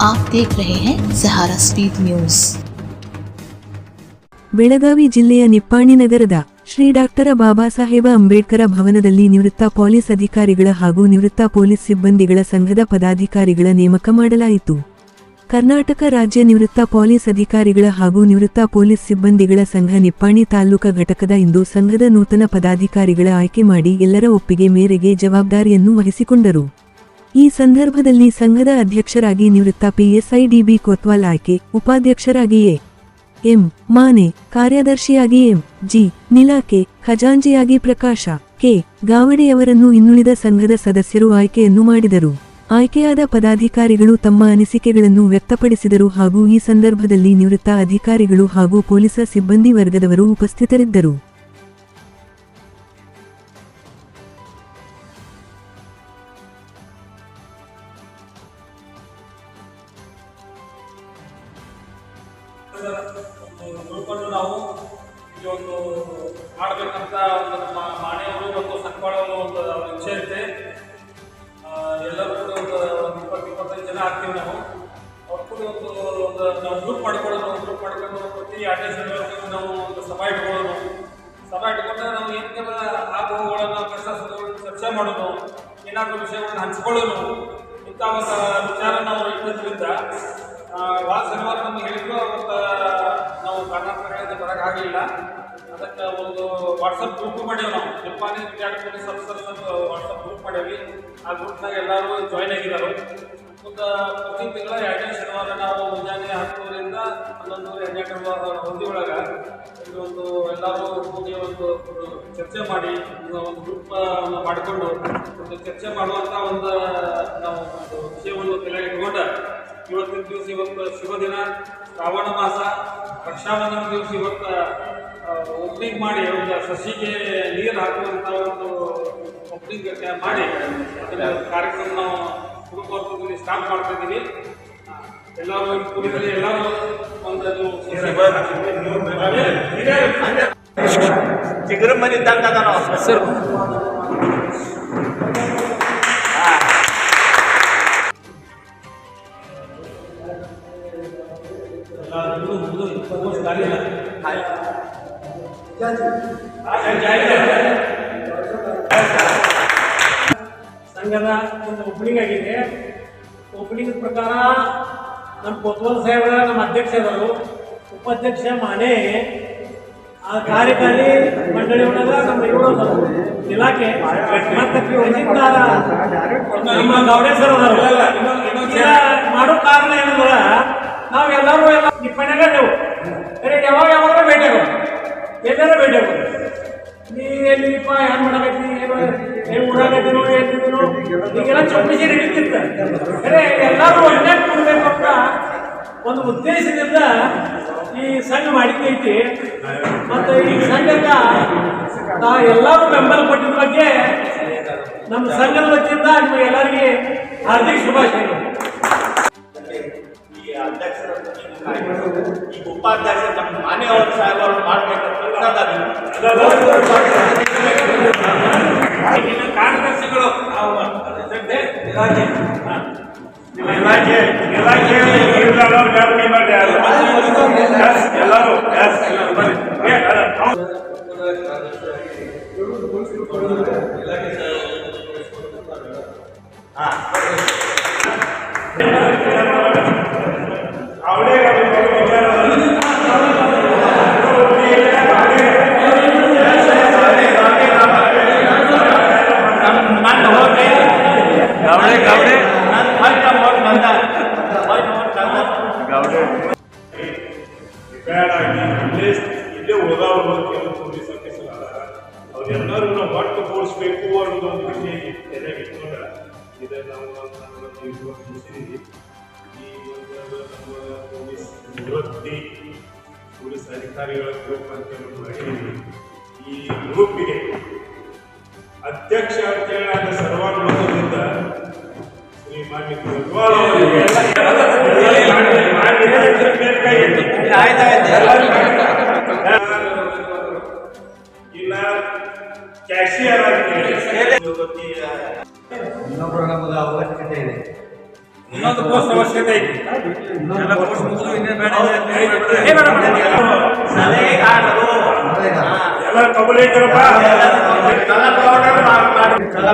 आप देख रहे हैं सहारा स्पीड न्यूज ಬೆಳಗಾವಿ ಜಿಲ್ಲೆಯ ನಿಪ್ಪಾಣಿ ನಗರದ ಶ್ರೀ ಡಾಕ್ಟರ ಬಾಬಾಸಾಹೇಬ ಅಂಬೇಡ್ಕರ ಭವನದಲ್ಲಿ ನಿವೃತ್ತ ಪೊಲೀಸ್ ಅಧಿಕಾರಿಗಳ ಹಾಗೂ ನಿವೃತ್ತ ಪೊಲೀಸ್ ಸಿಬ್ಬಂದಿಗಳ ಸಂಘದ ಪದಾಧಿಕಾರಿಗಳ ನೇಮಕ ಮಾಡಲಾಯಿತು ಕರ್ನಾಟಕ ರಾಜ್ಯ ನಿವೃತ್ತ ಪೊಲೀಸ್ ಅಧಿಕಾರಿಗಳ ಹಾಗೂ ನಿವೃತ್ತ ಪೊಲೀಸ್ ಸಿಬ್ಬಂದಿಗಳ ಸಂಘ ನಿಪ್ಪಾಣಿ ತಾಲೂಕಾ ಘಟಕದ ಇಂದು ಸಂಘದ ನೂತನ ಪದಾಧಿಕಾರಿಗಳ ಆಯ್ಕೆ ಮಾಡಿ ಎಲ್ಲರ ಒಪ್ಪಿಗೆ ಮೇರೆಗೆ ಜವಾಬ್ದಾರಿಯನ್ನು ವಹಿಸಿಕೊಂಡರು ಈ ಸಂದರ್ಭದಲ್ಲಿ ಸಂಘದ ಅಧ್ಯಕ್ಷರಾಗಿ ನಿವೃತ್ತ ಪಿಎಸ್ಐ ಡಿಬಿ ಕೊತ್ವಾಲ್ ಆಯ್ಕೆ, ಉಪಾಧ್ಯಕ್ಷರಾಗಿ ಎ. ಮಾನೆ, ಕಾರ್ಯದರ್ಶಿಯಾಗಿ ಎಂ. ಜಿ. ನಿಲಾಕೆ ಖಜಾಂಜಿಯಾಗಿ ಪ್ರಕಾಶ, ಕೆ. ಗಾವಡೆಯವರನ್ನು ಇನ್ನುಳಿದ ಸಂಘದ ಸದಸ್ಯರು ಆಯ್ಕೆಯನ್ನು ಮಾಡಿದರು. ಆಯ್ಕೆಯಾದ ಪದಾಧಿಕಾರಿಗಳು ತಮ್ಮ ಅನಿಸಿಕೆಗಳನ್ನು ವ್ಯಕ್ತಪಡಿಸಿದರು ಹಾಗೂ ಈ ಸಂದರ್ಭದಲ್ಲಿ ನಿವೃತ್ತ ಅಧಿಕಾರಿಗಳು ಹಾಗೂ ಪೊಲೀಸ ಸಿಬ್ಬಂದಿ ವರ್ಗದವರು ಉಪಸ್ಥಿತರಿದ್ದರು. ತಿಳ್ಕೊಂಡು ನಾವು ಈ ಒಂದು ಮಾಡಬೇಕಂತ ನಮ್ಮ ಮಾಣಿಯವರು ಮತ್ತು ಸಂಘಗಳು ಒಂದು ಇಚ್ಛೆ ಐತೆ ಎಲ್ಲರೂ ಕೂಡ ಒಂದು ಒಂದು ಇಪ್ಪತ್ತು, ಇಪ್ಪತ್ತೈದು ಜನ ಹಾಕ್ತೀವಿ ನಾವು. ಅವ್ರು ಕೂಡ ಒಂದು ಒಂದು ನಾವು ಗ್ರೂಪ್ ಮಾಡ್ಕೊಳ್ಳೋದು ಗ್ರೂಪ್ ಮಾಡ್ಕೊಂಡು ಪ್ರತಿ ಶನಿವಾರಕ್ಕೆ ನಾವು ಒಂದು ಸಭಾ ಇಟ್ಕೊಳ್ಳೋದು ಸಭಾ ಇಟ್ಕೊಂಡ್ರೆ ನಾವು ಏನು ಆಗುವುಗಳನ್ನು ಕಷ್ಟ ಚರ್ಚೆ ಮಾಡೋದು, ಏನಾದರೂ ವಿಷಯಗಳನ್ನು ಹಂಚ್ಕೊಳ್ಳೋದು, ಇಂಥ ಒಂದು ವಿಚಾರ ನಾವು ಇಟ್ಟಿದ್ದರಿಂದ ವಾರ ಶನಿವಾರ ನಮಗೆ ಹೇಳಿದ್ರು ನಾವು ಬರೋಕ್ಕಾಗಲಿಲ್ಲ ಅದಕ್ಕೆ ಒಂದು ವಾಟ್ಸಪ್ ಗ್ರೂಪ್ ಮಾಡೇವಿ ನಾವು. ಜಪಾನಿ ವಿದ್ಯಾರ್ಥಿ ಸಬ್ಸರ್ಸ್ ಅಂತ ವಾಟ್ಸಪ್ ಗ್ರೂಪ್ ಮಾಡೇವಿ. ಆ ಗ್ರೂಪ್ನಾಗ ಎಲ್ಲರೂ ಜಾಯ್ನ್ ಆಗಿದ್ದಾರೆ ಮತ್ತು ಪ್ರತಿ ತಿಂಗಳ ಎರಡನೇ ಶನಿವಾರ ನಾವು ಮುಂಜಾನೆ ಹತ್ತುವರೆಯಿಂದ ಹನ್ನೊಂದುವರೆ ಹನ್ನೆರಡು ಹೊಂದಿ ಒಳಗೆ ಒಂದು ಎಲ್ಲರೂ ಕೂಡಿ ಒಂದು ಚರ್ಚೆ ಮಾಡಿ ಒಂದು ಗ್ರೂಪ್ ಮಾಡಿಕೊಂಡು ಒಂದು ಚರ್ಚೆ ಮಾಡುವಂಥ ಒಂದು, ನಾವು ಒಂದು ವಿಷಯವನ್ನು ತಲೆಗೆ ಇಟ್ಕೊಂಡು ಇವತ್ತಿನ ದಿವಸ ಇವತ್ತು ಶುಭ ದಿನ ಶ್ರಾವಣ ಮಾಸ ರಕ್ಷಾಬಂಧನ ದಿವಸ ಇವತ್ತು ಓಪನಿಂಗ್ ಮಾಡಿ ಒಂದು ಸಸಿಗೆ ನೀರು ಹಾಕುವಂಥ ಒಂದು ಓಪನಿಂಗ್ ಮಾಡಿ ಅದನ್ನ ಕಾರ್ಯಕ್ರಮ ನಾವು ಕುಟುಂಬದಲ್ಲಿ ಸ್ಟಾರ್ಟ್ ಮಾಡ್ತಾ ಇದ್ದೀವಿ ಎಲ್ಲರೂ ಕುರಿತಲ್ಲಿ ಎಲ್ಲರೂ ಒಂದು ಚಿಗುರು ಮನೆ ಇದ್ದಂಗ ಅದ ನಾವು ಸರ್ ಸಂಘದ ಒಂದು ಓಪನಿಂಗ್ ಆಗಿದೆ. ಓಪನಿಂಗ್ ಪ್ರಕಾರ ನಮ್ಮ ಕೊತ್ವಲ್ ಸಾಹೇಬರ, ನಮ್ಮ ಅಧ್ಯಕ್ಷರು ಉಪಾಧ್ಯಕ್ಷ ಮಾನೆ ಆ ಕಾರ್ಯಕಾರಿ ಮಂಡಳಿ ಒಳಗ ನಮ್ಮ ಇವರು ಇಲಾಖೆ ನಮ್ಮ ಗೌಡೆ ಸರ್ ಮಾಡೋ ಕಾರಣ ಏನಂದ್ರ, ನಾವೆಲ್ಲರೂ ಎಲ್ಲ ಬೇರೆ ಯಾವಾಗ ಯಾವಾಗ ಎಲ್ಲಾರ ಆಗೋದು ನೀ ಎಲ್ಲಿಪ್ಪ ಏನ್ ಮಾಡಕತ್ತಿ, ಏನು ಉಡಾಗತ್ತೆ ನೋಡಿ ಹೇಳ್ತಿದ್ರು ಈಗೆಲ್ಲ ಚೌಕಸಿ ನಡೀತಿತ್ತ ಅರೆ ಎಲ್ಲರೂ ಒಳ್ಳೆ ಕೊಡ್ಬೇಕು ಅಂತ ಒಂದು ಉದ್ದೇಶದಿಂದ ಈ ಸಂಘ ಮಾಡಿದ್ದೈತಿ ಮತ್ತು ಈ ಸಂಘಕ್ಕ ನಾ ಎಲ್ಲರೂ ಬೆಂಬಲ ಕೊಟ್ಟಿದ್ದ ಬಗ್ಗೆ ನಮ್ಮ ಸಂಘದ ವತಿಯಿಂದ ನಿಮಗೆ ಎಲ್ಲರಿಗೆ ಹಾರ್ದಿಕ ಶುಭಾಶಯಗಳು. ಅಧ್ಯಕ್ಷರ ಈ ಉಪಾಧ್ಯಕ್ಷ ನಮ್ಮ ಮಾನ್ಯವ್ರ ಸಾಹೇಬ್ ಅವ್ರು ಮಾಡ್ಬೇಕಂತ ಇನ್ನು ಕಾರ್ಯದರ್ಶಿಗಳು ಅವು ಅದೇ ಇಲಾಖೆ ಹಾ. ಆಗಿ ಇಲ್ಲೇ ಇಲ್ಲೇ ಪೊಲೀಸ್ ಆಫೀಸರ್ ಅದಾರ ಅವ್ರೆಲ್ಲರೂ ನಾವು ಒಟ್ಟು ಕೂಡಿಸ್ಬೇಕು ಅನ್ನೋದು ಒಂದು ವಿಷಯ ತಲೆಗೆ ಇಟ್ಕೊಂಡ ಇದನ್ನ ನಾವು ಒಂದು ಮುಗಿಸಿದೀವಿ ಈ ಒಂದು ಪೊಲೀಸ್ ನಿವೃತ್ತಿ ಪೊಲೀಸ್ ಅಧಿಕಾರಿಗಳ ಗ್ರೂಪ್ ಅಂತ ಒಂದು ಮಾಡಿದ್ದೀವಿ ಈ ಗ್ರೂಪಿಗೆ ಅಧ್ಯಕ್ಷ ಅಂತೇಳಿ ಸರ್ವಾನುಮತದಿಂದ ಶ್ರೀ ಮಾನ್ಯ ಇನ್ನೊಬ್ಬರು ನಮಗೆ ಅವಶ್ಯಕತೆ ಇದೆ ಇನ್ನೊಂದು ಕೋರ್ಸ್ ಅವಶ್ಯಕತೆ ಐತಿ ಎಲ್ಲ ಕೋರ್ಸ್ ಮುಗಿದು ಇನ್ನೇ ಬೇಡ ಏ ಬೇಡ, ಬೇಡ, ಬೇಡ. ಸಲಹೆಗಾರರು ಎಲ್ಲ ಕಬಲ್ ಐತರಪ್ಪ ಕಲಾ ಪೌಡರ್ ಮಾಡಿ ಕಲಾ